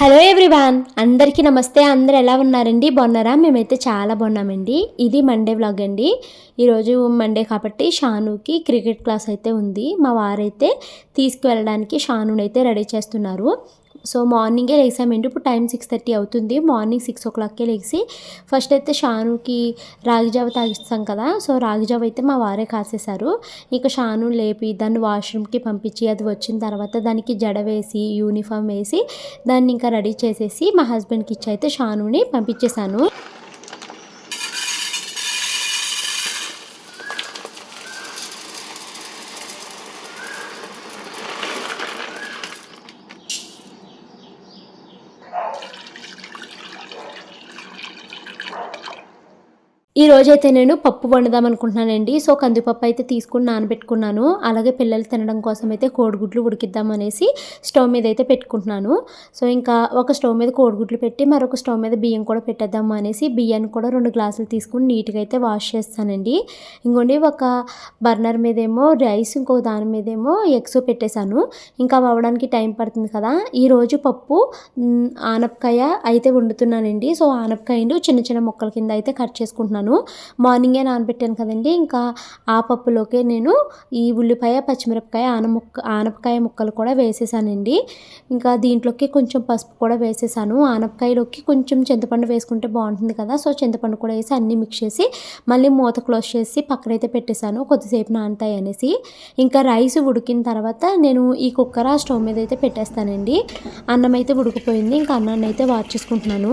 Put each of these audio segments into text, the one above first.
Hello everyone అందరికీ నమస్తే. అందరు ఎలా ఉన్నారండి? బాగున్నారా? మేమైతే చాలా బాగున్నామండి. ఇది మండే వ్లాగ్ అండి. ఈరోజు మండే కాబట్టి షానుకి క్రికెట్ క్లాస్ అయితే ఉంది. మా వారైతే తీసుకువెళ్ళడానికి షానుని అయితే రెడీ చేస్తున్నారు. సో మార్నింగే లేసామండి ఇప్పుడు టైం సిక్స్ థర్టీ అవుతుంది. మార్నింగ్ సిక్స్ ఓ క్లాక్కే లేచి ఫస్ట్ అయితే షానుకి రాగిజావ తాగిస్తాం కదా. సో రాగిజావ అయితే మా వారే కాసేశారు. ఇక షాను లేపి దాన్ని వాష్రూమ్కి పంపించి అది వచ్చిన తర్వాత దానికి జడ వేసి యూనిఫామ్ వేసి దాన్ని ఇంకా రెడీ చేసేసి మా హస్బెండ్కి ఇచ్చి అయితే షానుని పంపించేశాను. ఈ రోజైతే నేను పప్పు వండుదాం అనుకుంటున్నానండి. సో కందిపప్పు అయితే తీసుకుని నానబెట్టుకున్నాను. అలాగే పిల్లలు తినడం కోసం అయితే కోడిగుడ్లు ఉడికిద్దాం అనేసి స్టవ్ మీద అయితే పెట్టుకుంటున్నాను. సో ఇంకా ఒక స్టవ్ మీద కోడిగుడ్లు పెట్టి మరొక స్టవ్ మీద బియ్యం కూడా పెట్టేద్దాము అనేసి బియ్యాన్ని కూడా రెండు గ్లాసులు తీసుకుని నీట్గా అయితే వాష్ చేస్తానండి. ఇంకోండి ఒక బర్నర్ మీదేమో రైస్ ఇంకో దాని మీదేమో ఎగ్స్ పెట్టేశాను. ఇంకా అవ్వడానికి టైం పడుతుంది కదా. ఈరోజు పప్పు ఆనపకాయ అయితే వండుతున్నానండి. సో ఆనపకాయలు చిన్న చిన్న ముక్కల కింద అయితే కట్ చేసుకుంటున్నాను. మార్నింగే నానబెట్టాను కదండి. ఇంకా ఆ పప్పులోకే నేను ఈ ఉల్లిపాయ పచ్చిమిరపకాయ ఆన ముక్క ఆనపకాయ ముక్కలు కూడా వేసేసానండి. ఇంకా దీంట్లోకి కొంచెం పసుపు కూడా వేసేసాను. ఆనపకాయలోకి కొంచెం చింతపండు వేసుకుంటే బాగుంటుంది కదా. సో చింతపండు కూడా వేసి అన్నీ మిక్స్ చేసి మళ్ళీ మూత క్లోజ్ చేసి పక్కనైతే పెట్టేశాను. కొద్దిసేపు నానతాయి అనేసి. ఇంకా రైస్ ఉడికిన తర్వాత నేను ఈ కుక్కర్ ఆ స్టవ్ మీద అయితే పెట్టేస్తానండి. అన్నం అయితే ఉడికిపోయింది. ఇంకా అన్నాన్ని అయితే వాచ్ చేసుకుంటున్నాను.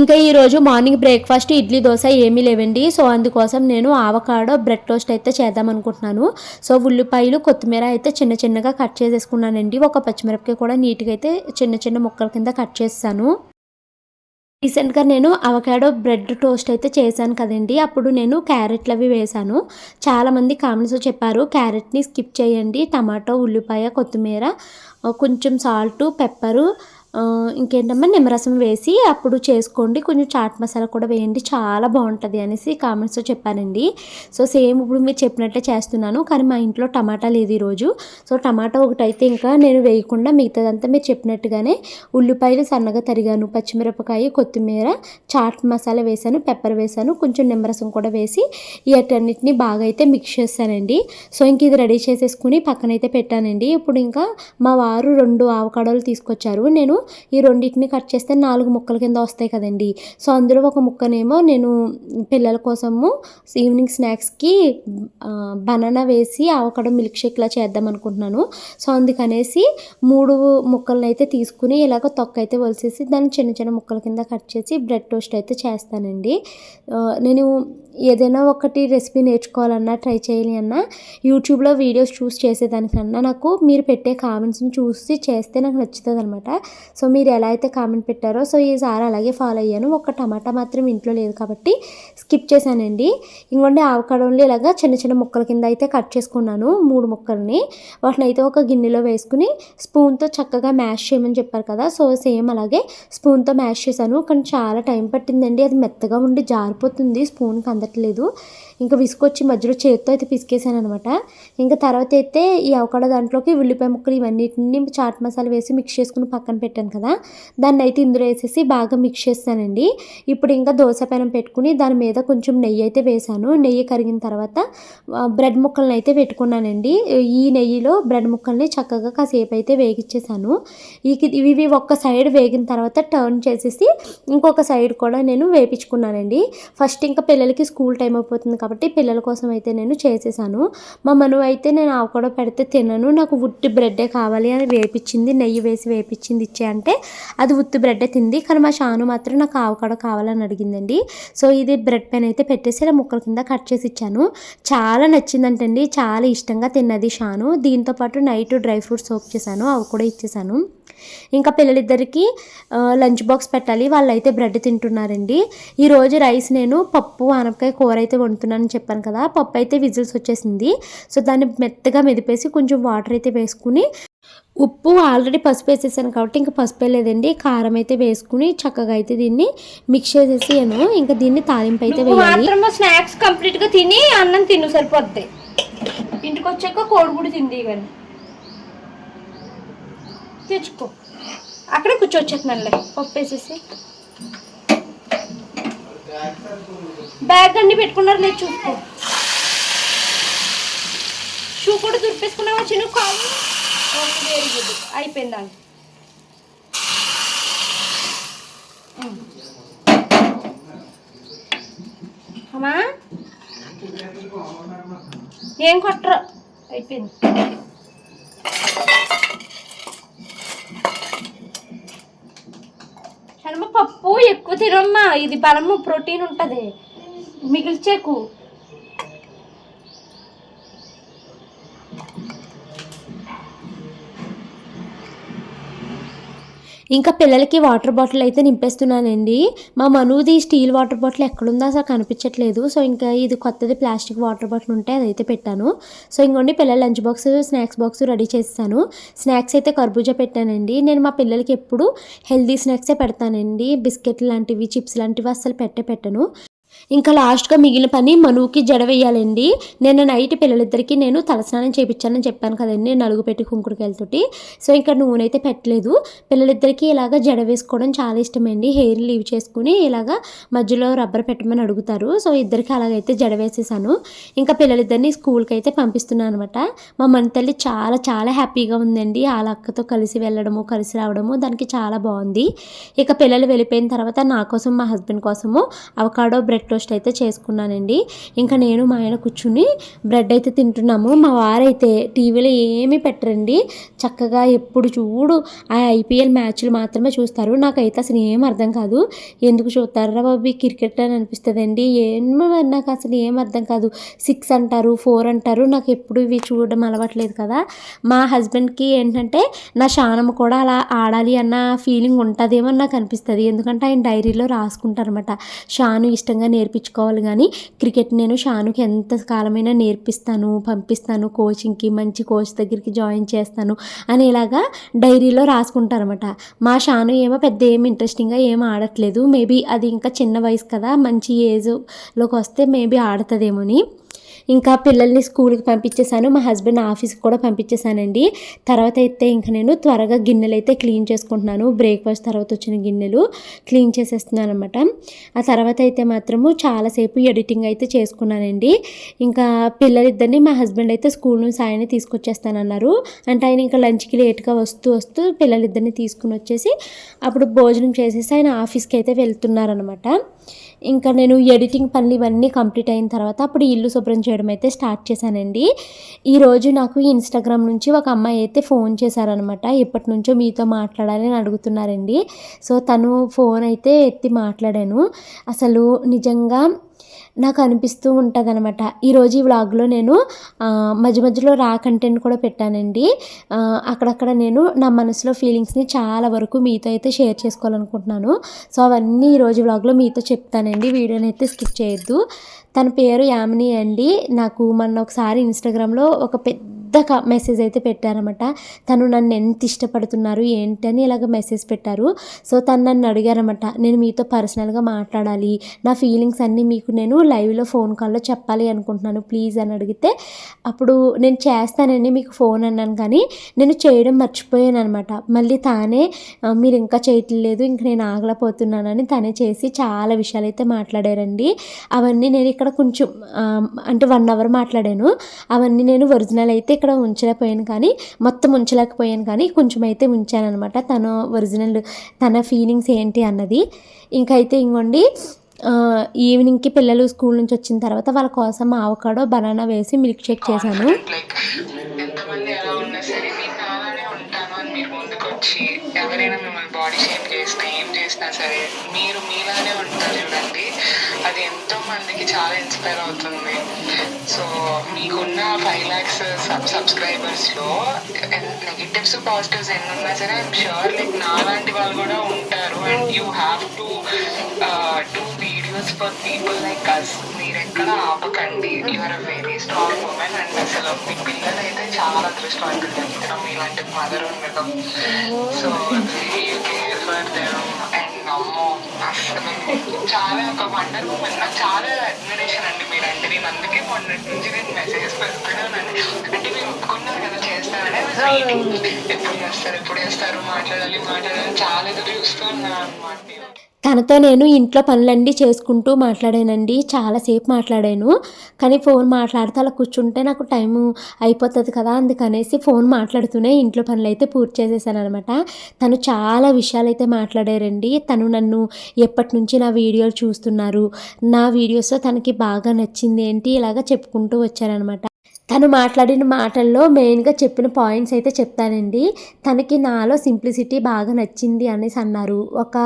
ఇంకా ఈరోజు మార్నింగ్ బ్రేక్ఫాస్ట్ ఇడ్లీ దోశ ఏమీ లేవండి. సో అందుకోసం నేను ఆవకాడో బ్రెడ్ టోస్ట్ అయితే చేద్దాం అనుకుంటున్నాను. సో ఉల్లిపాయలు కొత్తిమీర అయితే చిన్న చిన్నగా కట్ చేసేసుకున్నానండి. ఒక పచ్చిమిరపకాయ కూడా నీట్గా అయితే చిన్న చిన్న ముక్కల కింద కట్ చేస్తాను రీసెంట్గా నేను అవకాడో బ్రెడ్ టోస్ట్ అయితే చేశాను కదండి. అప్పుడు నేను క్యారెట్లు అవి వేశాను. చాలామంది కామెంట్స్ చెప్పారు క్యారెట్ని స్కిప్ చేయండి. టమాటో ఉల్లిపాయ కొత్తిమీర కొంచెం సాల్ట్ పెప్పరు ఇంకేంటమ్మా నిమ్మరసం వేసి అప్పుడు చేసుకోండి. కొంచెం చాట్ మసాలా కూడా వేయండి. చాలా బాగుంటుంది అనేసి కామెంట్స్లో చెప్పానండి. సో సేమ్ ఇప్పుడు మీరు చెప్పినట్టే చేస్తున్నాను. కానీ మా ఇంట్లో టమాటా లేదు ఈరోజు. సో టమాటా ఒకటైతే ఇంకా నేను వేయకుండా మిగతాదంతా మీరు చెప్పినట్టుగానే ఉల్లిపాయలు సన్నగా తరిగాను. పచ్చిమిరపకాయ కొత్తిమీర చాట్ మసాలా వేసాను పెప్పర్ వేసాను కొంచెం నిమ్మరసం కూడా వేసి వీటన్నిటిని బాగా అయితే మిక్స్ చేస్తానండి. సో ఇంక ఇది రెడీ చేసేసుకుని పక్కనైతే పెట్టానండి. ఇప్పుడు ఇంకా మా వారు రెండు ఆవకాడోలు తీసుకొచ్చారు. నేను ఈ రెండింటిని కట్ చేస్తే నాలుగు ముక్కల కింద వస్తాయి కదండి. సో అందులో ఒక ముక్కనేమో నేను పిల్లల కోసము ఈవినింగ్ స్నాక్స్కి బనానా వేసి అవకాడో మిల్క్ షేక్లా చేద్దాం అనుకుంటున్నాను. సో అందుకనేసి మూడు ముక్కలను అయితే తీసుకుని ఇలాగ తొక్క అయితే వలిసేసి దాన్ని చిన్న చిన్న ముక్కల కింద కట్ చేసి బ్రెడ్ టోస్ట్ అయితే చేస్తానండి. నేను ఏదైనా ఒకటి రెసిపీ నేర్చుకోవాలన్నా ట్రై చేయాలి అన్నా యూట్యూబ్లో వీడియోస్ చూసి చేసేదానికన్నా నాకు మీరు పెట్టే కామెంట్స్ని చూసి చేస్తే నాకు నచ్చుతుంది అనమాట సో మీరు ఎలా అయితే కామెంట్ పెట్టారో సో ఈసారి అలాగే ఫాలో అయ్యాను. ఒక టమాటా మాత్రం ఇంట్లో లేదు కాబట్టి స్కిప్ చేశానండి. ఇంకొండి ఆవకాడంలో ఇలాగా చిన్న చిన్న ముక్కల కింద అయితే కట్ చేసుకున్నాను మూడు ముక్కల్ని. వాటిని అయితే ఒక గిన్నెలో వేసుకుని స్పూన్తో చక్కగా మ్యాష్ చేయమని చెప్పారు కదా సో సేమ్ అలాగే స్పూన్తో మ్యాష్ చేశాను. కానీ చాలా టైం పట్టిందండి. అది మెత్తగా ఉండి జారిపోతుంది స్పూన్కి అందట్లేదు. ఇంకా విసుకొచ్చి మధ్యలో చేత్తో అయితే పిసికేసాను అనమాట ఇంకా తర్వాత అయితే ఈ అవకాడ దాంట్లోకి ఉల్లిపాయ ముక్కలు ఇవన్నిటిని చాట్ మసాలా వేసి మిక్స్ చేసుకుని పక్కన పెట్టాను కదా. దాన్ని అయితే ఇందులో వేసేసి బాగా మిక్స్ చేస్తానండి. ఇప్పుడు ఇంకా దోశ పెనం పెట్టుకుని దాని మీద కొంచెం నెయ్యి అయితే వేసాను. నెయ్యి కరిగిన తర్వాత బ్రెడ్ ముక్కలను అయితే పెట్టుకున్నానండి. ఈ నెయ్యిలో బ్రెడ్ ముక్కల్ని చక్కగా కాసేపు అయితే వేగిచ్చేసాను. ఈ ఇవి ఒక్క సైడ్ వేగిన తర్వాత టర్న్ చేసేసి ఇంకొక సైడ్ కూడా నేను వేపించుకున్నానండి ఫస్ట్ ఇంకా పిల్లలకి స్కూల్ టైం అయిపోతుంది కాబట్టి కాబట్టి పిల్లల కోసం అయితే నేను చేసేసాను. మా మనవ అయితే నేను ఆవకాడో పెడితే తినను. నాకు ఉట్టి బ్రెడ్డే కావాలి. అని వేపించింది నెయ్యి వేసి వేపించింది ఇచ్చే అంటే అది ఉత్తి బ్రెడ్డే తింది. కానీ మా షాను మాత్రం నాకు ఆవకాడో కావాలని అడిగిందండి. సో ఇది బ్రెడ్ పెన్ అయితే పెట్టేసి ఇలా ముక్కల కింద కట్ చేసి ఇచ్చాను. చాలా నచ్చిందంటండి. చాలా ఇష్టంగా తిన్నది షాను. దీంతో పాటు నైట్ డ్రై ఫ్రూట్స్ సోప్ చేశాను. అవి కూడా ఇచ్చేసాను. ఇంకా పిల్లలిద్దరికి లంచ్ బాక్స్ పెట్టాలి. వాళ్ళు అయితే బ్రెడ్ తింటున్నారండి. ఈరోజు రైస్ నేను పప్పు ఆనపకాయ కూర అయితే వండుతున్నానని చెప్పాను కదా. పప్పు అయితే విజిల్స్ వచ్చేసింది. సో దాన్ని మెత్తగా మెదిపేసి కొంచెం వాటర్ అయితే వేసుకుని ఉప్పు ఆల్రెడీ పసుపు వేసేసాను కాబట్టి ఇంకా పసుపు లేదండి. కారం అయితే వేసుకుని చక్కగా అయితే దీన్ని మిక్స్ చేసేసాను ఇంకా దీన్ని తాలింపు అయితే వేయాలి. స్నాక్స్ కంప్లీట్గా తిని అన్నం తిను సరిపోద్ది. ఇంటికి వచ్చాక కోడిగుడి తింది కానీ తెచ్చుకో. అక్కడే కూర్చోవచ్చేస్తున్నానులే పప్పు వేసేసి బ్యాగ్ అన్ని పెట్టుకున్నారు లేదు చూసుకో. షూ కూడా దుర్పేసుకున్నావా చిన్న కాలు? వెరీ గుడ్ అయిపోయింది దాన్ని అమ్మా? ఏం కొట్టరు? అయిపోయింది శనగ పప్పు ఎక్కువ తినమ్మా. ఇది బలము ప్రోటీన్ ఉంటుంది. మిగిల్చేకు. ఇంకా పిల్లలకి వాటర్ బాటిల్ అయితే నింపేస్తున్నానండి. మా మనుది స్టీల్ వాటర్ బాటిల్ ఎక్కడుందో అసలు కనిపించట్లేదు. సో ఇంకా ఇది కొత్తది ప్లాస్టిక్ వాటర్ బాటిల్ ఉంటే అదైతే పెట్టాను. సో ఇంకోండి పిల్లల lunch box snacks box ready చేస్తాను స్నాక్స్ అయితే కర్బూజా పెట్టానండి. నేను మా పిల్లలకి ఎప్పుడు హెల్దీ స్నాక్సే పెడతానండి. బిస్కెట్ లాంటివి చిప్స్ లాంటివి అస్సలు పెట్టే పెట్టను. ఇంకా లాస్ట్గా మిగిలిన పని మనువుకి జడ వేయాలండి. నేను నైట్ పిల్లలిద్దరికి నేను తలస్నానం చేయించానని చెప్పాను కదండి నలుగు పెట్టి కుంకుడుకాయలతోటి. సో ఇంకా నూనె అయితే పెట్టలేదు. పిల్లలిద్దరికి ఇలాగ జడ వేసుకోవడం చాలా ఇష్టమండి. హెయిర్ లీవ్ చేసుకుని ఇలాగ మధ్యలో రబ్బర్ పెట్టమని అడుగుతారు. సో ఇద్దరికి అలాగైతే జడ వేసేసాను. ఇంకా పిల్లలిద్దరిని స్కూల్కి అయితే పంపిస్తున్నాను అనమాట మా మన తల్లి చాలా చాలా హ్యాపీగా ఉందండి. వాళ్ళ అక్కతో కలిసి వెళ్ళడము కలిసి రావడము దానికి చాలా బాగుంది. ఇక పిల్లలు వెళ్ళిపోయిన తర్వాత నా కోసం మా హస్బెండ్ కోసము అవకాడో బ్రెడ్ టోస్ట్ అయితే చేసుకున్నానండి. ఇంకా నేను మా ఆయన కూర్చుని బ్రెడ్ అయితే తింటున్నాము. మా వారైతే టీవీలో ఏమీ పెట్టరండి. చక్కగా ఎప్పుడు చూడు ఆ ఐపీఎల్ మ్యాచ్లు మాత్రమే చూస్తారు. నాకైతే అసలు ఏం అర్థం కాదు. ఎందుకు చూస్తారా బాబు క్రికెట్ అని అనిపిస్తుందండి. ఏమో మరి నాకు అసలు ఏం అర్థం కాదు. సిక్స్ అంటారు ఫోర్ అంటారు. నాకు ఎప్పుడు ఇవి చూడడం అలవాట్లేదు కదా. మా హస్బెండ్కి ఏంటంటే నా శానం కూడా అలా ఆడాలి అన్న ఫీలింగ్ ఉంటుందేమో నాకు అనిపిస్తుంది. ఎందుకంటే ఆయన డైరీలో రాసుకుంటారనమాట షాను ఇష్టంగా నేర్పించుకోవాలి కానీ క్రికెట్ నేను షానుకి ఎంత కాలమైనా నేర్పిస్తాను పంపిస్తాను కోచింగ్కి మంచి కోచ్ దగ్గరికి జాయిన్ చేస్తాను అని ఇలాగా డైరీలో రాసుకుంటారనమాట మా షాను ఏమో పెద్ద ఏమి ఇంట్రెస్టింగ్గా ఏం ఆడట్లేదు. మేబీ అది ఇంకా చిన్న వయసు కదా మంచి ఏజ్లోకి వస్తే మేబీ ఆడుతుందేమోని. ఇంకా పిల్లల్ని స్కూల్కి పంపించేశాను. మా హస్బెండ్ ఆఫీస్కి కూడా పంపించేశానండి. తర్వాత అయితే ఇంకా నేను త్వరగా గిన్నెలు అయితే క్లీన్ చేసుకుంటున్నాను. బ్రేక్ఫాస్ట్ తర్వాత వచ్చిన గిన్నెలు క్లీన్ చేసేస్తున్నాను అనమాట ఆ తర్వాత అయితే మాత్రము చాలాసేపు ఎడిటింగ్ అయితే చేసుకున్నానండి. ఇంకా పిల్లలిద్దరిని మా హస్బెండ్ అయితే స్కూల్ నుంచి ఆయన తీసుకొచ్చేస్తానన్నారు. అంటే ఆయన ఇంకా లంచ్కి లేట్గా వస్తూ వస్తూ పిల్లలిద్దరిని తీసుకుని వచ్చేసి అప్పుడు భోజనం చేసేసి ఆయన ఆఫీస్కి అయితే వెళ్తున్నారనమాట ఇంకా నేను ఎడిటింగ్ పనులు ఇవన్నీ కంప్లీట్ అయిన తర్వాత అప్పుడు ఇల్లు శుభ్రం చేయడం అయితే స్టార్ట్ చేశానండి. ఈరోజు నాకు ఇన్స్టాగ్రామ్ నుంచి ఒక అమ్మాయి అయితే ఫోన్ చేశారనమాట ఎప్పటి నుంచో మీతో మాట్లాడాలి అని అడుగుతున్నారండి. సో తను ఫోన్ అయితే ఎత్తి మాట్లాడాను. అసలు నిజంగా నాకు అనిపిస్తూ ఉంటుంది అనమాట ఈరోజు ఈ వ్లాగ్లో నేను మధ్య మధ్యలో రా కంటెంట్ కూడా పెట్టానండి. అక్కడక్కడ నేను నా మనసులో ఫీలింగ్స్ని చాలా వరకు మీతో అయితే షేర్ చేసుకోవాలనుకుంటున్నాను. సో అవన్నీ ఈరోజు వ్లాగ్లో మీతో చెప్తానండి. వీడియోని అయితే స్కిప్ చేయొద్దు. తన పేరు యామిని అండి. నాకు మొన్న ఒకసారి ఇన్స్టాగ్రామ్లో ఒక పెద్ద పెద్దగా మెసేజ్ అయితే పెట్టారన్నమాట. తను నన్ను ఎంత ఇష్టపడుతున్నారు ఏంటని ఇలాగ మెసేజ్ పెట్టారు. సో తను నన్ను అడిగారన్నమాట నేను మీతో పర్సనల్గా మాట్లాడాలి. నా ఫీలింగ్స్ అన్నీ మీకు నేను లైవ్లో ఫోన్ కాల్లో చెప్పాలి అనుకుంటున్నాను ప్లీజ్ అని అడిగితే అప్పుడు నేను చేస్తానని మీకు ఫోన్ అన్నాను కానీ నేను చేయడం మర్చిపోయాను అనమాట మళ్ళీ తానే మీరు ఇంకా చేయట్లేదు ఇంక నేను ఆగలపోతున్నానని తనే చేసి చాలా విషయాలు అయితే మాట్లాడారండి. అవన్నీ నేను ఇక్కడ కొంచెం అంటే వన్ అవర్ మాట్లాడాను. అవన్నీ నేను ఒరిజినల్ అయితే ఇక్కడ ఉంచలేకపోయాను కానీ మొత్తం ఉంచలేకపోయాను కానీ కొంచెం అయితే ఉంచానమాట తను ఒరిజినల్ తన ఫీలింగ్స్ ఏంటి అన్నది. ఇంకైతే ఇంకోండి ఈవినింగ్కి పిల్లలు స్కూల్ నుంచి వచ్చిన తర్వాత వాళ్ళ కోసం ఆవకాడో బనానా వేసి మిల్క్ షేక్ చేశాను. Oh, ఎవరైనా మిమ్మల్ని బాడీ షేప్ చేసినా ఏం చేసినా సరే మీరు మీలానే ఉంటారు చూడండి. అది ఎంతో మందికి చాలా ఇన్స్పైర్ అవుతుంది. సో మీకున్న ఫైవ్ ల్యాక్స్ సబ్ సబ్స్క్రైబర్స్లో నెగిటివ్స్ పాజిటివ్స్ ఎన్ని ఉన్నా సరే ఐమ్ షూర్ లైక్ నాలాంటి వాళ్ళు కూడా ఉంటారు. And you have to do videos for people like us మీరు ఎక్కడ ఆపకండి. You're a very strong women and అసలు మీ పిల్లలు అయితే చాలా అదృష్టవంతులు చెప్తాం మీలాంటి మదర్ ఉండటం so you care for them అమ్మో అసలు చాలా ఒక వండర్ ఉమెన్. నాకు చాలా అడ్మిరేషన్ అండి మీరంటే నేను అందుకే మొన్నటి నుంచి నేను మెసేజెస్ పెడుతున్నాను అంటే మీరు ఒప్పుకున్నారు కదా చేస్తారని. ఎప్పుడు చేస్తారు ఎప్పుడు చేస్తారు మాట్లాడాలి మాట్లాడాలి చాలా ఎదురు చూస్తూ ఉన్నాను అనమాట తనతో నేను ఇంట్లో పనులన్నీ చేసుకుంటూ మాట్లాడానండి. చాలాసేపు మాట్లాడాను. కానీ ఫోన్ మాట్లాడితే అలా కూర్చుంటే నాకు టైము అయిపోతుంది కదా అందుకనేసి ఫోన్ మాట్లాడుతూనే ఇంట్లో పనులు అయితే పూర్తి చేసేసాను అనమాట తను చాలా విషయాలు అయితే మాట్లాడారండి. తను నన్ను ఎప్పటి నుంచి నా వీడియోలు చూస్తున్నారు. నా వీడియోస్ తనకి బాగా నచ్చింది ఏంటి ఇలాగ చెప్పుకుంటూ వచ్చారనమాట తను మాట్లాడిన మాటల్లో మెయిన్గా చెప్పిన పాయింట్స్ అయితే చెప్తానండి. తనకి నాలో సింప్లిసిటీ బాగా నచ్చింది అనేసి అన్నారు. ఒక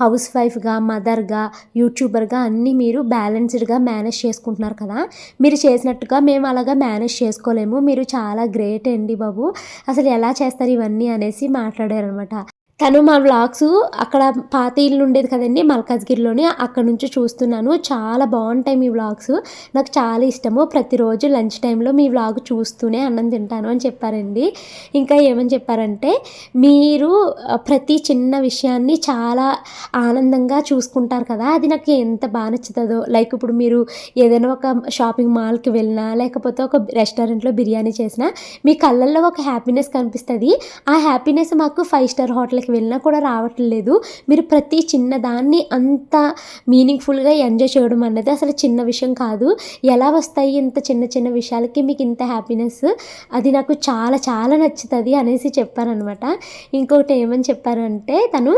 హౌస్ వైఫ్గా మదర్గా యూట్యూబర్గా అన్నీ మీరు బ్యాలెన్స్డ్గా మేనేజ్ చేసుకుంటున్నారు కదా. మీరు చేసినట్టుగా మేము అలాగా మేనేజ్ చేసుకోలేము. మీరు చాలా గ్రేట్ అండి బాబు. అసలు ఎలా చేస్తారు ఇవన్నీ అనేసి మాట్లాడారనమాట తను మా వ్లాగ్స్ అక్కడ పాత ఇల్లు ఉండేది కదండి మల్కాజ్గిరిలోని. అక్కడ నుంచి చూస్తున్నాను. చాలా బాగుంటాయి మీ వ్లాగ్స్. నాకు చాలా ఇష్టము. ప్రతిరోజు లంచ్ టైంలో మీ వ్లాగ్ చూస్తూనే అన్నం తింటాను అని చెప్పారండి. ఇంకా ఏమని చెప్పారంటే మీరు ప్రతి చిన్న విషయాన్ని చాలా ఆనందంగా చూసుకుంటారు కదా. అది నాకు ఎంత బాగా నచ్చుతుందో. లైక్ ఇప్పుడు మీరు ఏదైనా ఒక షాపింగ్ మాల్కి వెళ్ళినా లేకపోతే ఒక రెస్టారెంట్లో బిర్యానీ చేసినా మీ కళ్ళల్లో ఒక హ్యాపీనెస్ కనిపిస్తుంది. ఆ హ్యాపీనెస్ మాకు ఫైవ్ స్టార్ హోటల్కి వెళ్ళినా కూడా రావట్లేదు. మీరు ప్రతి చిన్నదాన్ని అంత మీనింగ్ఫుల్గా ఎంజాయ్ చేయడం అనేది అసలు చిన్న విషయం కాదు. ఎలా వస్తాయి ఇంత చిన్న చిన్న విషయాలకి మీకు ఇంత హ్యాపీనెస్? అది నాకు చాలా చాలా నచ్చుతుంది అనేసి చెప్పారనమాట. ఇంకొకటి ఏమని చెప్పారంటే తను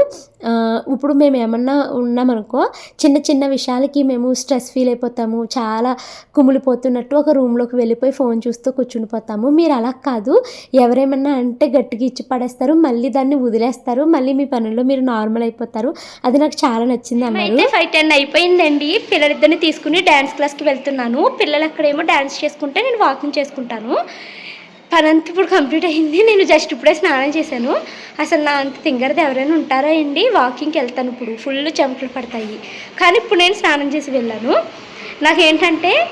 ఇప్పుడు మేము ఏమన్నా ఉన్నామనుకో చిన్న చిన్న విషయాలకి మేము స్ట్రెస్ ఫీల్ అయిపోతాము. చాలా కుమిలిపోతున్నట్టు ఒక రూమ్లోకి వెళ్ళిపోయి ఫోన్ చూస్తూ కూర్చునిపోతాము మీరు అలా కాదు. ఎవరేమన్నా అంటే గట్టిగా ఇచ్చి పడేస్తారు. మళ్ళీ దాన్ని వదిలేస్తారు. మళ్ళీ మీ పనుల్లో మీరు నార్మల్ అయిపోతారు. అది నాకు చాలా నచ్చింది అయితే ఫైవ్ టెన్ అయిపోయిందండి. పిల్లలిద్దరిని తీసుకుని డ్యాన్స్ క్లాస్కి వెళ్తున్నాను. పిల్లలు అక్కడేమో డ్యాన్స్ చేసుకుంటే నేను వాకింగ్ చేసుకుంటాను. పని అంతా ఇప్పుడు కంప్లీట్ అయింది. నేను జస్ట్ ఇప్పుడే స్నానం చేశాను. అసలు నా అంత తింగరది ఎవరైనా ఉంటారా అండి? వాకింగ్కి వెళ్తాను ఇప్పుడు. ఫుల్ చెమటలు పడతాయి. కానీ ఇప్పుడు నేను స్నానం చేసి వెళ్ళాను. నాకేంటంటే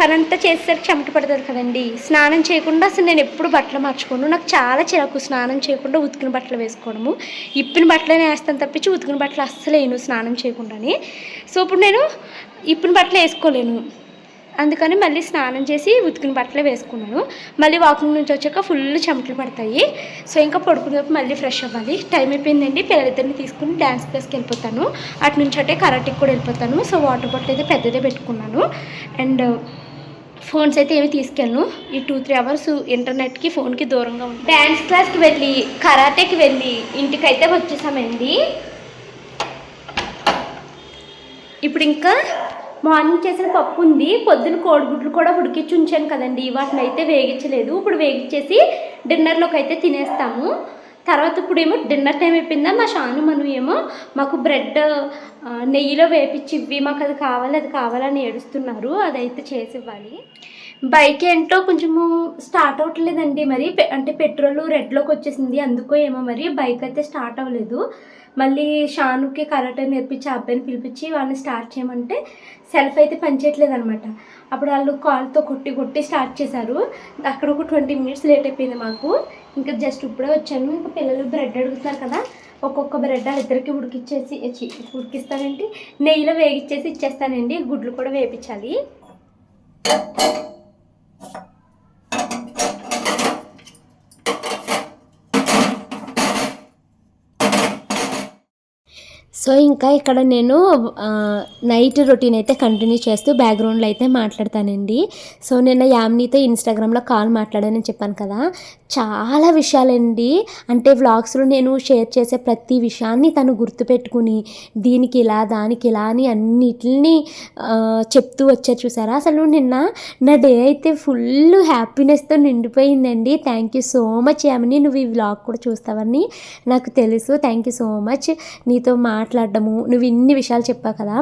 పనంతా చేసేసరికి చెమట పడుతుంది కదండి. స్నానం చేయకుండా అసలు నేను ఎప్పుడు బట్టలు మార్చుకోను. నాకు చాలా చిరాకు స్నానం చేయకుండా ఉతికిన బట్టలు వేసుకోవడము. ఇప్పిన బట్టలనే వేస్తాను తప్పించి ఉతికిన బట్టలు అస్సలు వేయను స్నానం చేయకుండానే. సో ఇప్పుడు నేను ఇప్పిన బట్టలు వేసుకోలేను. అందుకని మళ్ళీ స్నానం చేసి ఉతికిన బట్టలే వేసుకున్నాను. మళ్ళీ వాకింగ్ నుంచి వచ్చాక ఫుల్ చెమటలు పడతాయి. సో ఇంకా పడుకునేటప్పుడు మళ్ళీ ఫ్రెష్ అవ్వాలి. టైం అయిపోయిందండి. పిల్లలిద్దరిని తీసుకుని డ్యాన్స్ క్లాస్కి వెళ్ళిపోతాను. అటు నుంచి అటే కరాటికి కూడా వెళ్ళిపోతాను. సో వాటర్ బాటిల్ అయితే పెద్దదే పెట్టుకున్నాను. అండ్ ఫోన్స్ అయితే ఏమి తీసుకెళ్ళను. ఈ టూ త్రీ అవర్స్ ఇంటర్నెట్కి ఫోన్కి దూరంగా ఉంది డ్యాన్స్ క్లాస్కి వెళ్ళి కరాటేకి వెళ్ళి ఇంటికైతే వచ్చేసామండి. ఇప్పుడు ఇంకా మార్నింగ్ చేసిన పప్పు ఉంది. పొద్దున కోడిగుడ్లు కూడా ఉడికించి ఉంచాను కదండి. వాటిని అయితే వేగించలేదు. ఇప్పుడు వేగించేసి డిన్నర్లోకి అయితే తినేస్తాము. తర్వాత ఇప్పుడు ఏమో డిన్నర్ టైం అయిపోయిందా మా షాను మను ఏమో మాకు బ్రెడ్ నెయ్యిలో వేపించి ఇవ్వి మాకు అది కావాలి అది కావాలని ఏడుస్తున్నారు అదైతే చేసి ఇవ్వాలి బైక్ ఏంటో కొంచెము స్టార్ట్ అవ్వట్లేదండి మరి అంటే పెట్రోల్ రెడ్లోకి వచ్చేసింది అందుకో ఏమో మరి బైక్ అయితే స్టార్ట్ అవ్వలేదు. మళ్ళీ షానుకి కరాటే నేర్పించి ఆ అబ్బాయిని పిలిపించి వాళ్ళని స్టార్ట్ చేయమంటే సెల్ఫ్ అయితే పనిచేయట్లేదు అనమాట అప్పుడు వాళ్ళు కాల్తో కొట్టి కొట్టి స్టార్ట్ చేశారు. అక్కడ ఒక ట్వంటీ మినిట్స్ లేట్ అయిపోయింది మాకు. ఇంకా జస్ట్ ఇప్పుడే వచ్చాను. ఇంకా పిల్లలు బ్రెడ్ అడుగుతున్నారు కదా ఒక్కొక్క బ్రెడ్ ఇద్దరికి ఉడికిచ్చేసి ఉడికిస్తానండి. ఉడికిస్తానంటే నెయ్యిలో వేగిచ్చేసి ఇచ్చేస్తానండి. గుడ్లు కూడా వేపించాలి. సో ఇంకా ఇక్కడ నేను నైట్ రొటీన్ అయితే కంటిన్యూ చేస్తూ బ్యాక్గ్రౌండ్లో అయితే మాట్లాడతానండి. సో నిన్న యామ్నీతో ఇన్స్టాగ్రామ్లో కాల్ మాట్లాడానని చెప్పాను కదా. చాలా విషయాలండి. అంటే వ్లాగ్స్లో నేను షేర్ చేసే ప్రతి విషయాన్ని తను గుర్తుపెట్టుకుని దీనికి ఇలా దానికి ఇలా అని అన్నిటిని చెప్తూ వచ్చారు చూసారా? అసలు నిన్న నా డే అయితే ఫుల్ హ్యాపీనెస్తో నిండిపోయిందండి. Thank you so much Yamini. నువ్వు ఈ వ్లాగ్ కూడా చూస్తావని నాకు తెలుసు. Thank you so much. నీతో మాట్లాడి మాట్లాడడము నువ్వు ఇన్ని విషయాలు చెప్పావు కదా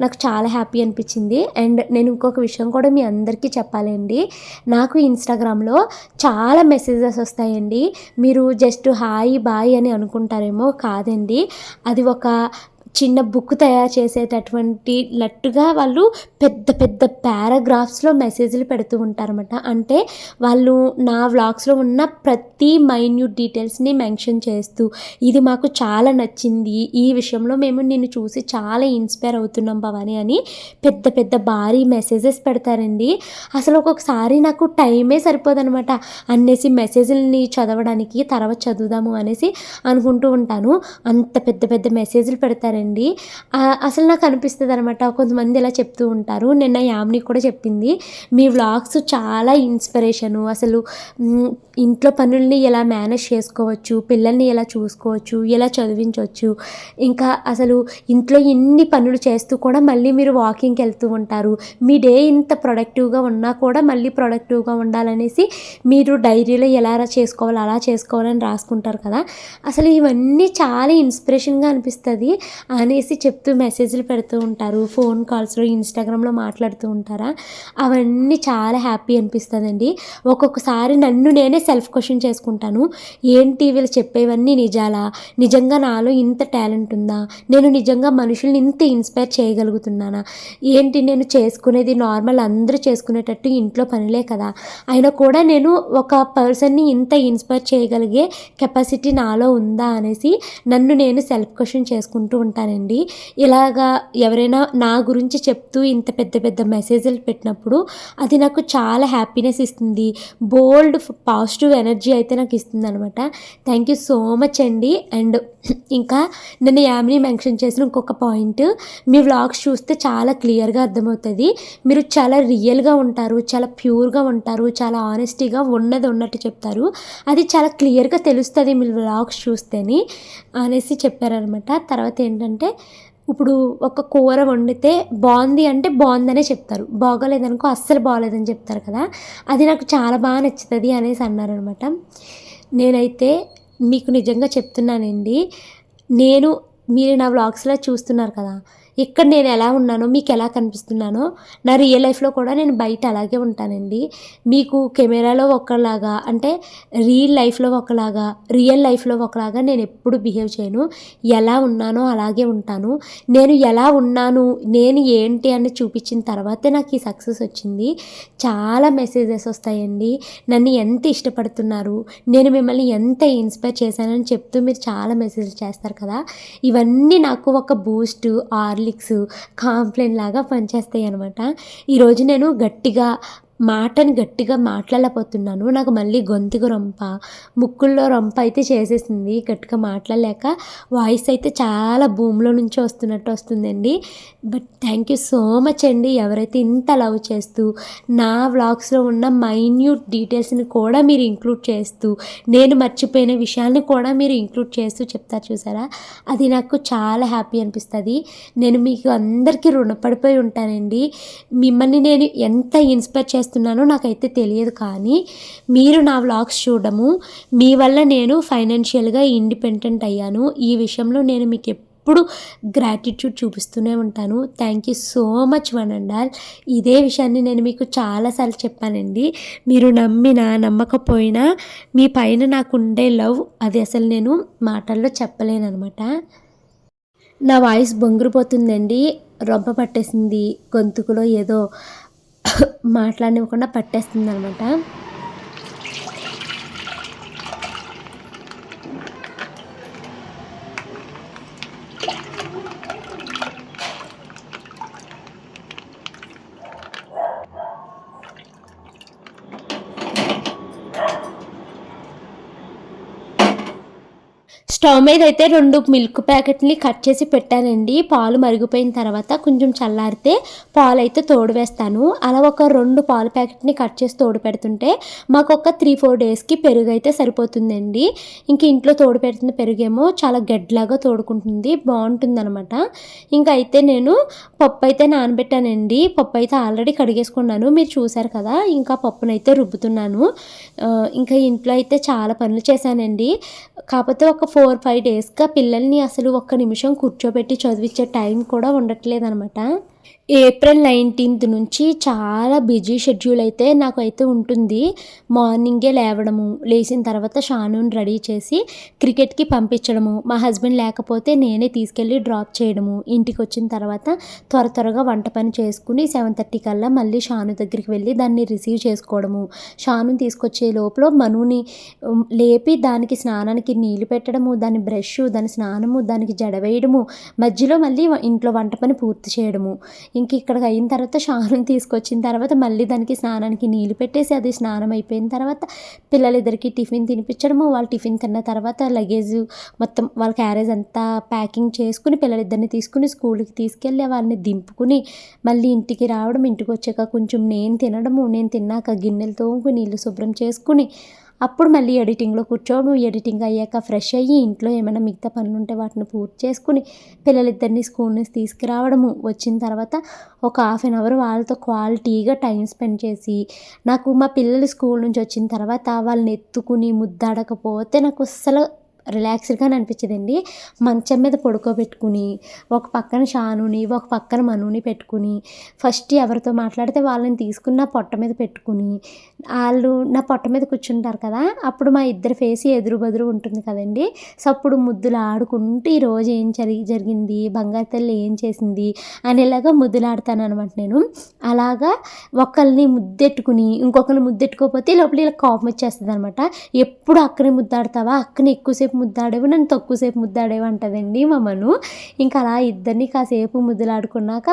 నాకు చాలా హ్యాపీ అనిపించింది. అండ్ నేను ఇంకొక విషయం కూడా మీ అందరికీ చెప్పాలండి. నాకు ఇన్స్టాగ్రామ్లో చాలా మెసేజెస్ వస్తాయండి. మీరు జస్ట్ హాయ్ బాయ్ అని అనుకుంటారేమో కాదండి. అది ఒక చిన్న బుక్ తయారు చేసేటటువంటి లట్టుగా వాళ్ళు పెద్ద పెద్ద పారాగ్రాఫ్స్లో మెసేజ్లు పెడుతూ ఉంటారన్నమాట. అంటే వాళ్ళు నా వ్లాగ్స్లో ఉన్న ప్రతి మైన్యూట్ డీటెయిల్స్ని మెన్షన్ చేస్తూ ఇది మాకు చాలా నచ్చింది. ఈ విషయంలో మేము నిన్ను చూసి చాలా ఇన్స్పైర్ అవుతున్నాం భవాని అని పెద్ద పెద్ద భారీ మెసేజెస్ పెడతారండి. అసలు ఒక్కొక్కసారి నాకు టైమే సరిపోదనమాట అనేసి మెసేజ్ని చదవడానికి తర్వాత చదువుదాము అనేసి అనుకుంటూ ఉంటాను. అంత పెద్ద పెద్ద మెసేజ్లు పెడతారండి. ఆ, అసలు నాకు అనిపిస్తుంది అనమాట కొంతమంది ఇలా చెప్తూ ఉంటారు. నిన్న యామ్ని కూడా చెప్పింది. మీ వ్లాగ్స్ చాలా ఇన్స్పిరేషను. అసలు ఇంట్లో పనుల్ని ఎలా మేనేజ్ చేసుకోవచ్చు పిల్లల్ని ఎలా చూసుకోవచ్చు ఎలా చదివించవచ్చు ఇంకా అసలు ఇంట్లో ఎన్ని పనులు చేస్తూ కూడా మళ్ళీ మీరు వాకింగ్కి వెళ్తూ ఉంటారు. మీ డే ఇంత ప్రొడక్టివ్గా ఉన్నా కూడా మళ్ళీ ప్రొడక్టివ్గా ఉండాలనేసి మీరు డైరీలో ఎలా చేసుకోవాలి అలా చేసుకోవాలని రాసుకుంటారు కదా. అసలు ఇవన్నీ చాలా ఇన్స్పిరేషన్గా అనిపిస్తుంది. అనేసి చెప్తూ మెసేజ్లు పెడుతూ ఉంటారు. ఫోన్ కాల్స్లో ఇన్స్టాగ్రామ్లో మాట్లాడుతూ ఉంటారా? అవన్నీ చాలా హ్యాపీ అనిపిస్తుందండి. ఒక్కొక్కసారి నన్ను నేనే సెల్ఫ్ క్వశ్చన్ చేసుకుంటాను. ఏంటి వీళ్ళు చెప్పేవన్నీ నిజాలా? నిజంగా నాలో ఇంత టాలెంట్ ఉందా? నేను నిజంగా మనుషుల్ని ఇంత ఇన్స్పైర్ చేయగలుగుతున్నానా? ఏంటి నేను చేసుకునేది నార్మల్ అందరూ చేసుకునేటట్టు ఇంట్లో పనిలే కదా? అయినా కూడా నేను ఒక పర్సన్ని ఇంత ఇన్స్పైర్ చేయగలిగే కెపాసిటీ నాలో ఉందా అనేసి నన్ను నేను సెల్ఫ్ క్వశ్చన్ చేసుకుంటూ ఉంటాను. ఉంటానండి ఇలాగా ఎవరైనా నా గురించి చెప్తూ ఇంత పెద్ద పెద్ద మెసేజ్లు పెట్టినప్పుడు అది నాకు చాలా హ్యాపీనెస్ ఇస్తుంది. బోల్డ్ పాజిటివ్ ఎనర్జీ అయితే నాకు ఇస్తుంది అనమాట థ్యాంక్ యూ సో మచ్ అండి. అండ్ ఇంకా నేను యామిని మెన్షన్ చేసిన ఇంకొక పాయింట్ మీ వ్లాగ్స్ చూస్తే చాలా క్లియర్గా అర్థమవుతుంది. మీరు చాలా రియల్గా ఉంటారు చాలా ప్యూర్గా ఉంటారు చాలా ఆనెస్టీగా ఉన్నది ఉన్నట్టు చెప్తారు. అది చాలా క్లియర్గా తెలుస్తుంది మీ వ్లాగ్స్ చూస్తేని అనేసి చెప్పారనమాట తర్వాత ఏంటంటే ఇప్పుడు ఒక కూర వండితే బాగుంది అంటే బాగుందనే చెప్తారు. బాగోలేదనుకో అస్సలు బాగోలేదని చెప్తారు కదా. అది నాకు చాలా బాగా నచ్చుతుంది అనేసి అన్నారనమాట. నేనైతే మీకు నిజంగా చెప్తున్నానండి. నేను మీరు నా వ్లాగ్స్లో చూస్తున్నారు కదా. ఇక్కడ నేను ఎలా ఉన్నానో మీకు ఎలా కనిపిస్తున్నానో నా రియల్ లైఫ్లో కూడా నేను బయట అలాగే ఉంటానండి. మీకు కెమెరాలో ఒకలాగా అంటే రియల్ లైఫ్లో ఒకలాగా రియల్ లైఫ్లో ఒకలాగా నేను ఎప్పుడు బిహేవ్ చేయను. ఎలా ఉన్నానో అలాగే ఉంటాను. నేను ఎలా ఉన్నాను నేను ఏంటి అని చూపించిన తర్వాతే నాకు ఈ సక్సెస్ వచ్చింది. చాలా మెసేజెస్ వస్తాయండి. నన్ను ఎంత ఇష్టపడుతున్నారు నేను మిమ్మల్ని ఎంత ఇన్స్పైర్ చేశానని చెప్తూ మీరు చాలా మెసేజ్లు చేస్తారు కదా. ఇవన్నీ నాకు ఒక బూస్ట్ హార్లిక్స్ కాంప్లైన్ లాగా పనిచేస్తాయి అనమాట ఈరోజు నేను గట్టిగా మాటని గట్టిగా మాట్లాడలేకపోతున్నాను. నాకు మళ్ళీ గొంతుకు రొంప ముక్కుల్లో రొంప అయితే చేసేసింది. గట్టిగా మాట్లాడలేక వాయిస్ అయితే చాలా భూమిలో నుంచి వస్తున్నట్టు వస్తుందండి. But thank you so much అండి ఎవరైతే ఇంత లవ్ చేస్తూ నా వ్లాగ్స్లో ఉన్న మైన్యూట్ డీటెయిల్స్ని కూడా మీరు ఇంక్లూడ్ చేస్తూ నేను మర్చిపోయిన విషయాల్ని కూడా మీరు ఇంక్లూడ్ చేస్తూ చెప్తారు చూసారా? అది నాకు చాలా హ్యాపీ అనిపిస్తుంది. నేను మీకు అందరికీ రుణపడిపోయి ఉంటానండి. మిమ్మల్ని నేను ఎంత ఇన్స్పైర్ చేస్తాను చేస్తున్నానో నాకైతే తెలియదు కానీ మీరు నా వ్లాగ్స్ చూడడము మీ వల్ల నేను ఫైనాన్షియల్గా ఇండిపెండెంట్ అయ్యాను. ఈ విషయంలో నేను మీకు ఎప్పుడు గ్రాటిట్యూడ్ చూపిస్తూనే ఉంటాను. Thank you so much one and all ఇదే విషయాన్ని నేను మీకు చాలాసార్లు చెప్పానండి. మీరు నమ్మినా నమ్మకపోయినా మీ పైన నాకు ఉండే లవ్ అది అసలు నేను మాటల్లో చెప్పలేను అనమాట నా వాయిస్ బొంగురుపోతుందండి. రొంప పట్టేసింది గొంతుకులో ఏదో మాట్లాడనివ్వకుండా పట్టేస్తుంది అనమాట స్టవ్ మీద అయితే రెండు మిల్క్ ప్యాకెట్ని కట్ చేసి పెట్టానండి. పాలు మరిగిపోయిన తర్వాత కొంచెం చల్లారితే పాలు అయితే తోడు వేస్తాను అలా ఒక రెండు పాలు ప్యాకెట్ని కట్ చేసి తోడు పెడుతుంటే మాకు ఒక త్రీ ఫోర్ డేస్కి పెరుగు అయితే సరిపోతుందండి. ఇంక ఇంట్లో తోడు పెడుతున్న పెరుగేమో చాలా గడ్లాగా తోడుకుంటుంది బాగుంటుంది అనమాట ఇంకా అయితే నేను పప్పు అయితే నానబెట్టానండి. పప్పు అయితే ఆల్రెడీ కడిగేసుకున్నాను. మీరు చూసారు కదా ఇంకా పప్పునైతే రుబ్బుతున్నాను. ఇంకా ఇంట్లో అయితే చాలా పనులు చేశానండి. కాకపోతే ఒక ఫోర్ ఫోర్ ఫైవ్ డేస్గా పిల్లల్ని అసలు ఒక్క నిమిషం కూర్చోబెట్టి చదివించే టైం కూడా ఉండట్లేదు అనమాట ఏప్రిల్ నైన్టీన్త్ నుంచి చాలా బిజీ షెడ్యూల్ అయితే నాకు అయితే ఉంటుంది. మార్నింగే లేవడము లేచిన తర్వాత షానుని రెడీ చేసి క్రికెట్కి పంపించడము మా హస్బెండ్ లేకపోతే నేనే తీసుకెళ్ళి డ్రాప్ చేయడము ఇంటికి వచ్చిన తర్వాత త్వర త్వరగా వంట పని చేసుకుని సెవెన్ థర్టీ కల్లా మళ్ళీ షాను దగ్గరికి వెళ్ళి దాన్ని రిసీవ్ చేసుకోవడము. షానుని తీసుకొచ్చే లోపల మనుని లేపి దానికి స్నానానికి నీళ్ళు పెట్టడము దాని బ్రష్ దాని స్నానము దానికి జడ వేయడము మధ్యలో మళ్ళీ ఇంట్లో వంట పని పూర్తి చేయడము. ఇంక ఇక్కడికి అయిన తర్వాత స్నానం తీసుకొచ్చిన తర్వాత మళ్ళీ దానికి స్నానానికి నీళ్ళు పెట్టేసి అది స్నానం అయిపోయిన తర్వాత పిల్లలిద్దరికి టిఫిన్ తినిపించడము. వాళ్ళు టిఫిన్ తిన్న తర్వాత లగేజ్ మొత్తం వాళ్ళ క్యారేజ్ అంతా ప్యాకింగ్ చేసుకుని పిల్లలిద్దరిని తీసుకుని స్కూల్కి తీసుకెళ్ళి వాళ్ళని దింపుకుని మళ్ళీ ఇంటికి రావడం. ఇంటికి వచ్చాక కొంచెం నేను తినడము. నేను తిన్నాక గిన్నెలు తోముకుని నీళ్ళు శుభ్రం చేసుకుని అప్పుడు మళ్ళీ ఎడిటింగ్లో కూర్చోవడం ఎడిటింగ్ అయ్యాక ఫ్రెష్ అయ్యి ఇంట్లో ఏమైనా మిగతా పనులు ఉంటే వాటిని పూర్తి చేసుకుని పిల్లలిద్దరిని స్కూల్ నుంచి తీసుకురావడము. వచ్చిన తర్వాత ఒక హాఫ్ అన్ అవర్ వాళ్ళతో క్వాలిటీగా టైం స్పెండ్ చేసి నాకు మా పిల్లలు స్కూల్ నుంచి వచ్చిన తర్వాత వాళ్ళని ఎత్తుకుని ముద్దాడకపోతే నాకు అస్సలు రిలాక్స్డ్గా అనిపించదండి. మంచం మీద పడుకోబెట్టుకుని ఒక పక్కన షానుని ఒక పక్కన మనుని పెట్టుకుని ఫస్ట్ ఎవరితో మాట్లాడితే వాళ్ళని తీసుకుని నా పొట్ట మీద పెట్టుకుని వాళ్ళు నా పొట్ట మీద కూర్చుంటారు కదా అప్పుడు మా ఇద్దరి ఫేస్ ఎదురు బదురు ఉంటుంది కదండి. సో అప్పుడు ముద్దులు ఆడుకుంటూ ఈరోజు ఏం జరిగి జరిగింది బంగారు తల్లి ఏం చేసింది అనేలాగా ముద్దులు అనమాట నేను. అలాగా ఒకరిని ముద్దెట్టుకుని ఇంకొకరిని ముద్దెట్టుకోకపోతే లోపల ఇలా కోపం వచ్చేస్తుంది అనమాట ఎప్పుడు అక్కని ముద్దాడతావా? అక్కని ఎక్కువసేపు ముద్దాడేవు నన్ను తక్కువసేపు ముద్దాడేవి అంటదండి మా మను. ఇంకా అలా ఇద్దరిని కాసేపు ముద్దులాడుకున్నాక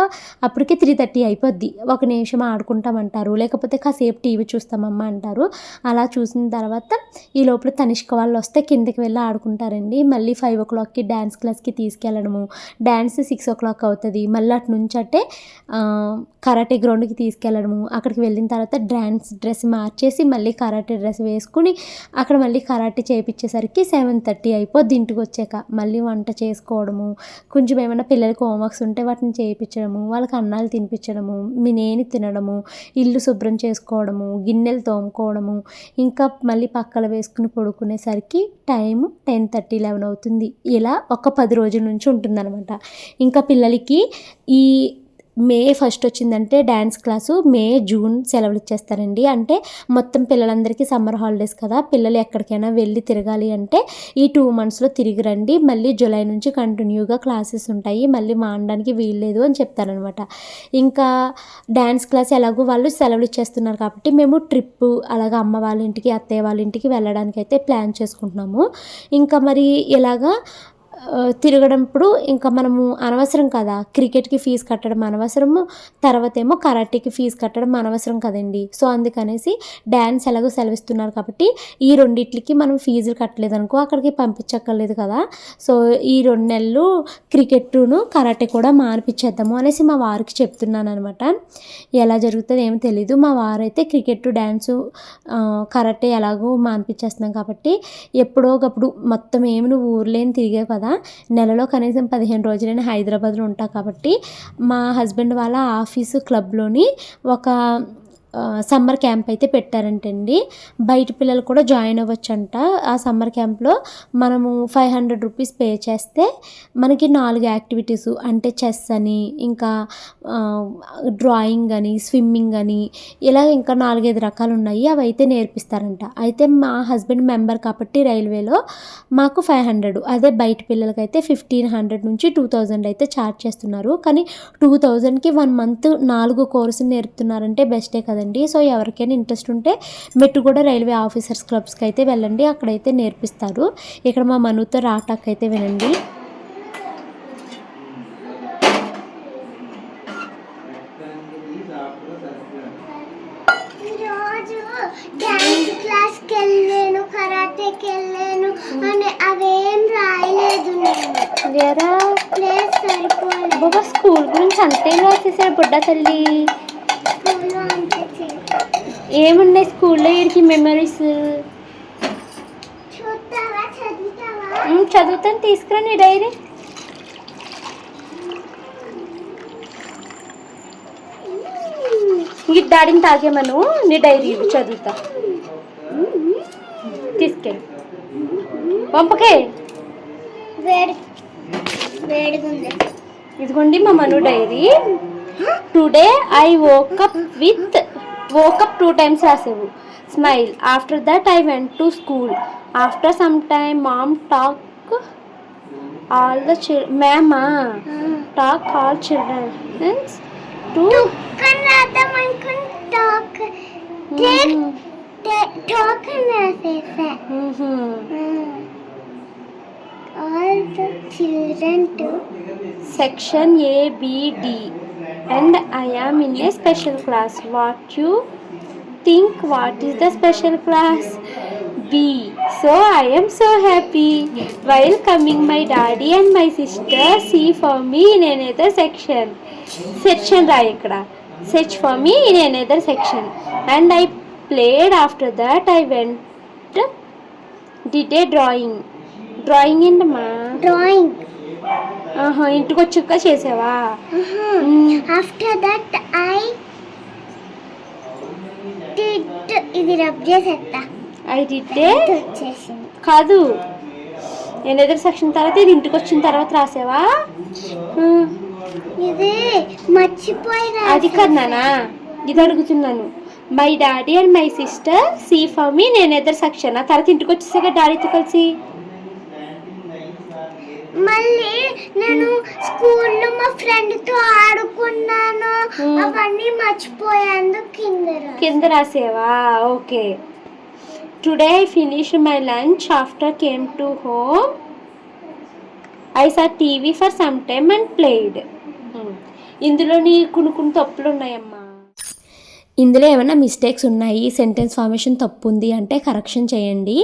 అప్పటికే త్రీ థర్టీ అయిపోద్ది. ఒక నిమిషం ఆడుకుంటామంటారు లేకపోతే కాసేపు టీవీ చూస్తామమ్మ అంటారు. అలా చూసిన తర్వాత ఈ లోపల తనిష్క వాళ్ళు వస్తే కిందకి వెళ్ళి ఆడుకుంటారండి. మళ్ళీ ఫైవ్ ఓ క్లాక్కి డ్యాన్స్ క్లాస్కి తీసుకెళ్ళడము. డ్యాన్స్ సిక్స్ ఓ క్లాక్ అవుతుంది. మళ్ళీ అటు నుంచి అంటే కరాటే గ్రౌండ్కి తీసుకెళ్ళడము. అక్కడికి వెళ్ళిన తర్వాత డ్యాన్స్ డ్రెస్ మార్చేసి మళ్ళీ కరాటే డ్రెస్ వేసుకుని అక్కడ మళ్ళీ కరాటే చేయించేసరికి సెవెన్ థర్టీ అయిపోద్ది ఇంటికి వచ్చాక. మళ్ళీ వంట చేసుకోవడము కొంచెం ఏమైనా పిల్లలకి హోంవర్క్స్ ఉంటే వాటిని చేయించడము వాళ్ళకి అన్నాలు తినిపించడము మీ నేను తినడము ఇల్లు శుభ్రం చేసుకోవడము గిన్నెలు తోముకోవడము ఇంకా మళ్ళీ పక్కల వేసుకుని పడుకునేసరికి టైము టెన్ థర్టీ లెవెన్ అవుతుంది. ఇలా ఒక పది రోజుల నుంచి ఉంటుందన్నమాట. ఇంకా పిల్లలకి ఈ మే ఫస్ట్ వచ్చిందంటే డ్యాన్స్ క్లాసు మే జూన్ సెలవులు ఇచ్చేస్తారండి. అంటే మొత్తం పిల్లలందరికీ సమ్మర్ హాలిడేస్ కదా పిల్లలు ఎక్కడికైనా వెళ్ళి తిరగాలి అంటే ఈ టూ మంత్స్లో తిరిగి రండి. మళ్ళీ జూలై నుంచి కంటిన్యూగా క్లాసెస్ ఉంటాయి. మళ్ళీ మానడానికి వీల్లేదు అని చెప్తారనమాట ఇంకా డ్యాన్స్ క్లాస్ ఎలాగో వాళ్ళు సెలవులు ఇచ్చేస్తున్నారు కాబట్టి మేము ట్రిప్ అలాగ అమ్మ వాళ్ళ ఇంటికి అత్తయ్య వాళ్ళ ఇంటికి వెళ్ళడానికి అయితే ప్లాన్ చేసుకుంటున్నాము. ఇంకా మరి ఇలాగా తిరగడంప్పుడు ఇంకా మనము అనవసరం కదా. క్రికెట్కి ఫీజు కట్టడం అనవసరము. తర్వాత ఏమో కరాటీకి ఫీజు కట్టడం అనవసరం కదండి. సో అందుకనేసి డ్యాన్స్ ఎలాగో సెలవిస్తున్నారు కాబట్టి ఈ రెండిట్లకి మనం ఫీజులు కట్టలేదు అనుకో అక్కడికి పంపించక్కర్లేదు కదా. సో ఈ రెండు నెలలు క్రికెట్ను కరాటే కూడా మార్పిచ్చేద్దాము అనేసి మా వారికి చెప్తున్నాను అనమాట ఎలా జరుగుతుందో ఏమో తెలీదు. మా వారైతే క్రికెట్ డ్యాన్సు కరాటే ఎలాగో మార్పించేస్తున్నాం కాబట్టి ఎప్పుడో ఒకప్పుడు మొత్తం ఏమి నువ్వు ఊర్లేని తిరిగావు కదా. నెలలో కనీసం పదిహేను రోజులైనా హైదరాబాద్లో ఉంటావు కాబట్టి మా హస్బెండ్ వాళ్ళ ఆఫీసు క్లబ్లోని ఒక సమ్మర్ క్యాంప్ అయితే పెట్టారంటండి. బయట పిల్లలు కూడా జాయిన్ అవ్వచ్చంట. ఆ సమ్మర్ క్యాంప్లో మనము ఫైవ్ హండ్రెడ్ రూపీస్ పే చేస్తే మనకి నాలుగు యాక్టివిటీస్ అంటే చెస్ అని ఇంకా డ్రాయింగ్ అని స్విమ్మింగ్ అని ఇలా ఇంకా నాలుగైదు రకాలు ఉన్నాయి. అవి అయితే నేర్పిస్తారంట. అయితే మా హస్బెండ్ మెంబర్ కాబట్టి రైల్వేలో మాకు ఫైవ్ హండ్రెడ్. అదే బయట పిల్లలకైతే ఫిఫ్టీన్ హండ్రెడ్ నుంచి టూ థౌజండ్ అయితే ఛార్జ్ చేస్తున్నారు. కానీ టూ థౌజండ్కి వన్ మంత్ నాలుగు కోర్సులు నేర్పుతున్నారంటే బెస్టే కదా కదండి సో ఎవరికైనా ఇంట్రెస్ట్ ఉంటే మెట్టు కూడా రైల్వే ఆఫీసర్స్ క్లబ్స్కి అయితే వెళ్ళండి. అక్కడైతే నేర్పిస్తారు. ఇక్కడ మా మనుతో రాటాక్ అయితే వినండి. ఈరోజు డాన్స్ క్లాస్కి వెళ్ళాను కరాటేకి వెళ్ళాను అని అవేం రాయలేదు నేను. ఎరా ప్లేస్ సరిపోలేదు. బాబా స్కూల్ గురించి అంతేం రాసేసాడు బుడ్డ తల్లి ఏమున్నాయి స్కూల్లో? వీడికి మెమరీస్ చదువుతాను. తీసుకురా నీ డైరీ. ఈ డాడీని తాగేమను నీ డైరీ చదువుతా. తీసుకెళ్ళి. పంపకే ఇదిగోండి మా Manu diary. Today I woke up with woke up two times రాసేవు smile after that I went to school after some time mom talk all the chill mama talk all childrens to కానీ రాద్దాం అనుకుని talk talk అని రాసేసా all the children to section ABD and I am in a special class what you think what is the special class B so I am so happy while coming my daddy and my sister see for me in another section section రాయి ఇక్కడ. Search for me in another section and I played after that I went did a drawing drawing ఏంటమ్మా drawing ఆహా ఇంటికి వచ్చాక చేసావా? After that I did ఇది rub చేసేస్తా I డిడ్డే వచ్చేసింది కాదు. నేను ఎదురు సెక్షన్ తర్వాత ఇది ఇంటికి వచ్చిన తర్వాత రాసావా? ఇది మర్చిపోయి అది కాదు నానా. ఇది అడుగుతున్నాను. My daddy and my sister see for me నేను ఎదురు సెక్షన్ ఆ తర్వాత ఇంటికి వచ్చేసాక డాడీతో కలిసి మళ్ళీ నేను స్కూల్లో మా ఫ్రెండ్తో ఆడుకున్నాను. అవన్నీ మర్చిపోయాను కింద కింద రాసేవా? Okay. Today I finish my lunch after came to home I saw TV for some time and played ఇందులో నీ కొన్ని కొన్ని తప్పులు ఉన్నాయమ్మా ఇందులో ఏమైనా మిస్టేక్స్ ఉన్నాయి? సెంటెన్స్ ఫార్మేషన్ తప్పు ఉంది అంటే కరెక్షన్ చేయండి.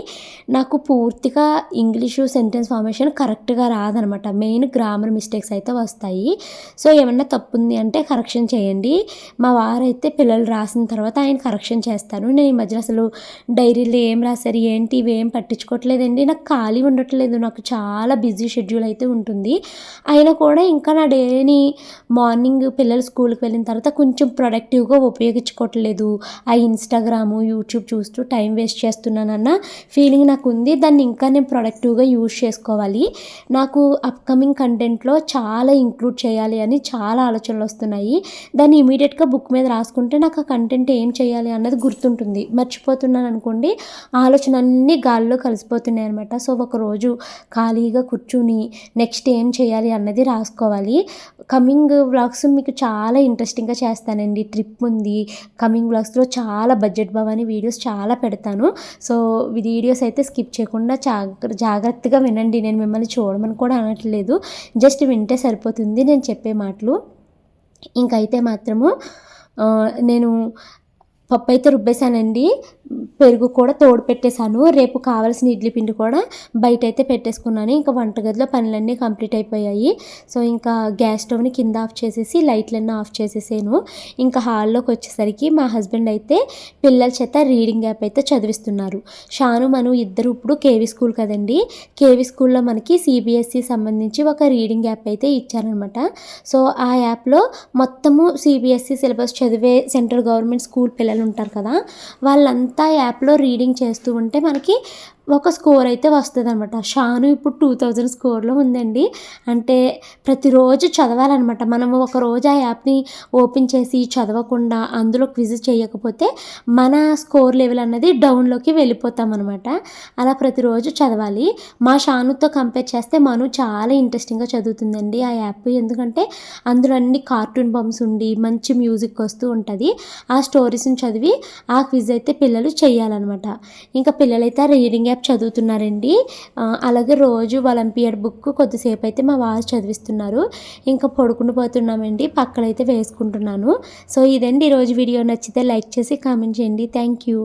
నాకు పూర్తిగా ఇంగ్లీషు సెంటెన్స్ ఫార్మేషన్ కరెక్ట్గా రాదనమాట. మెయిన్ గ్రామర్ మిస్టేక్స్ అయితే వస్తాయి. సో ఏమన్నా తప్పు ఉంది అంటే కరెక్షన్ చేయండి. మా వారైతే పిల్లలు రాసిన తర్వాత ఆయన కరెక్షన్ చేస్తారు నేను ఈ మధ్యన అసలు డైరీలో ఏం రాశారు ఏంటి ఇవి ఏం పట్టించుకోవట్లేదండి. నాకు ఖాళీ ఉండట్లేదు. నాకు చాలా బిజీ షెడ్యూల్ అయితే ఉంటుంది. అయినా కూడా ఇంకా నా డేని మార్నింగ్ పిల్లలు స్కూల్కి వెళ్ళిన తర్వాత కొంచెం ప్రొడక్టివ్గా చేసుకోవట్లేదు ఆ ఇన్స్టాగ్రాము యూట్యూబ్ చూస్తూ టైం వేస్ట్ చేస్తున్నానన్న ఫీలింగ్ నాకు ఉంది దాన్ని ఇంకా నేను ప్రొడక్టివ్గా యూజ్ చేసుకోవాలి. నాకు అప్కమింగ్ కంటెంట్లో చాలా ఇంక్లూడ్ చేయాలి అని చాలా ఆలోచనలు వస్తున్నాయి. దాన్ని ఇమీడియట్గా బుక్ మీద రాసుకుంటే నాకు ఆ కంటెంట్ ఏం చేయాలి అన్నది గుర్తుంటుంది. మర్చిపోతున్నాను అనుకోండి ఆలోచన అన్నీ గాల్లో కలిసిపోతున్నాయి అనమాట సో ఒకరోజు ఖాళీగా కూర్చుని నెక్స్ట్ ఏం చేయాలి అన్నది రాసుకోవాలి. కమింగ్ వ్లాగ్స్ మీకు చాలా ఇంట్రెస్టింగ్గా చేస్తానండి. ట్రిప్ ఉంది కమింగ్ బ్లాగ్స్లో చాలా బడ్జెట్ భవాని వీడియోస్ చాలా పెడతాను. సో వీడియోస్ అయితే స్కిప్ చేయకుండా జాగ్ర జాగ్రత్తగా వినండి. నేను మిమ్మల్ని చూడమని కూడా అనట్లేదు. జస్ట్ వింటే సరిపోతుంది నేను చెప్పే మాటలు. ఇంకైతే మాత్రము నేను పప్పు అయితే రుబ్బేశానండి. పెరుగు కూడా తోడు పెట్టేశాను. రేపు కావాల్సిన ఇడ్లీ పిండి కూడా బయట అయితే పెట్టేసుకున్నాను. ఇంకా వంటగదిలో పనులన్నీ కంప్లీట్ అయిపోయాయి. సో ఇంకా గ్యాస్ స్టవ్ని కింద ఆఫ్ చేసేసి లైట్లన్నీ ఆఫ్ చేసేసాను. ఇంకా హాల్లోకి వచ్చేసరికి మా హస్బెండ్ అయితే పిల్లల చేత రీడింగ్ యాప్ అయితే చదివిస్తున్నారు. షాను మను ఇద్దరు ఇప్పుడు కేవీ స్కూల్ కదండి. కేవీ స్కూల్లో మనకి సిబిఎస్సి సంబంధించి ఒక రీడింగ్ యాప్ అయితే ఇచ్చారనమాట. సో ఆ యాప్లో మొత్తము సిబిఎస్సి సిలబస్ చదివే సెంట్రల్ గవర్నమెంట్ స్కూల్ పిల్లలు ఉంటారు కదా వాళ్ళంతా యాప్లో రీడింగ్ చేస్తూ ఉంటే మనకి ఒక స్కోర్ అయితే వస్తుంది అనమాట షాను ఇప్పుడు టూ థౌజండ్ స్కోర్లో ఉందండి. అంటే ప్రతిరోజు చదవాలన్నమాట. మనం ఒక రోజు ఆ యాప్ని ఓపెన్ చేసి చదవకుండా అందులో క్విజ్ చేయకపోతే మన స్కోర్ లెవెల్ అన్నది డౌన్లోకి వెళ్ళిపోతాం అనమాట అలా ప్రతిరోజు చదవాలి. మా షానుతో కంపేర్ చేస్తే మను చాలా ఇంట్రెస్టింగ్గా చదువుతుందండి ఆ యాప్ ఎందుకంటే అందులో అన్ని కార్టూన్ బొమ్స్ ఉండి మంచి మ్యూజిక్ వస్తూ ఉంటుంది. ఆ స్టోరీస్ని చదివి ఆ క్విజ్ అయితే పిల్లలు చేయాలన్నమాట. ఇంకా పిల్లలైతే రీడింగ్ యాప్ చదువుతున్నారండి. అలాగే రోజు ఒలింపియాడ్ బుక్ కొద్దిసేపు అయితే మా వారు చదివిస్తున్నారు. ఇంకా పడుకుని పోతున్నామండి. పక్కలైతే వేసుకుంటున్నాను. సో ఇదండి ఈరోజు వీడియో. నచ్చితే లైక్ చేసి కామెంట్ చేయండి. Thank you.